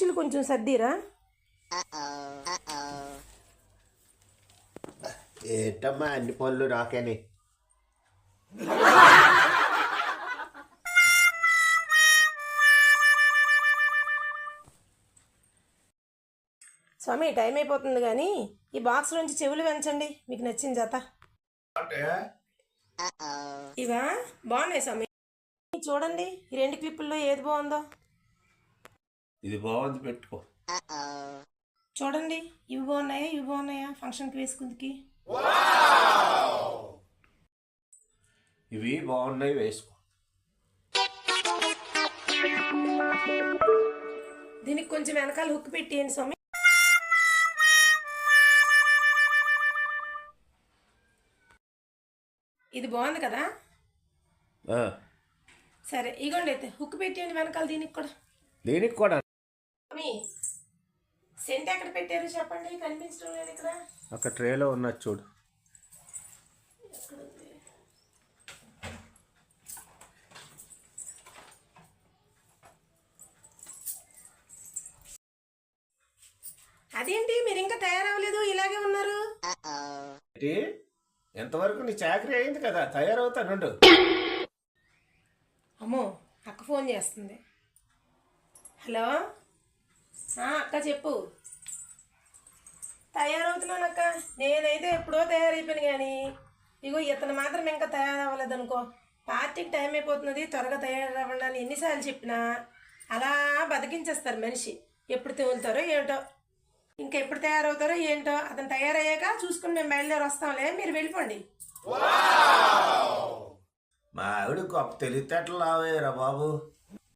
కుర్చీలు కొంచెం సర్దీరా? ఏంటమ్మా అన్ని పనులు నాకేని. స్వామి టైం అయిపోతుంది కానీ ఈ బాక్స్ నుంచి చెవులు పెంచండి మీకు నచ్చిన జత. ఇవా? బాగున్నాయి స్వామి. చూడండి ఈ రెండు క్లిప్పుల్లో ఏది బాగుందో. ఇది బాగుంది పెట్టుకో. చూడండి ఇవి బాగున్నాయా ఇవి బాగున్నాయా? ఫంక్షన్కి వేసుకుందికి. ఇవి బాగున్నాయి వేసుకో. దీనికి కొంచెం వెనకాల హుక్ పెట్టేయండి స్వామి. ఇది బాగుంది కదా? సరే ఇగోండి అయితే హుక్ పెట్టేయండి వెనకాల దీనికి కూడా. దీనికి కూడా. సెంట్ ఎక్కడ పెట్టారు చెప్పండి? కనిపించడం లేదు ఇక్కడ. ఒక ట్రేలో ఉన్నది చూడు. అదేంటి? మీరు ఇంకా తయారవ్వలేదు? ఇలాగే ఉన్నారు? ఏంటి? ఎంతవరకు నీ చాకరీ అయింది కదా? తయారవుతానుండు అమ్మో అక్క ఫోన్ చేస్తుంది. హలో? అక్క చెప్పు. తయారవుతున్నాను అక్క నేనైతే ఎప్పుడో తయారైపోయాను కానీ ఇగో ఇతను మాత్రం ఇంకా తయారవ్వలేదు అనుకో పార్టీకి టైం అయిపోతున్నది త్వరగా తయారవ్వండి అని ఎన్నిసార్లు చెప్పినా అలా బతికించేస్తారు మనిషి. ఎప్పుడు తేలుతారో ఏంటో. ఇంకా ఎప్పుడు తయారవుతారో ఏంటో అతను తయారయ్యాక చూసుకుని మేము బయలుదేరి వస్తాంలే మీరు వెళ్ళిపోండి. మా ఆవిడ గొప్ప తెలివితేటలు లావేరా బాబు.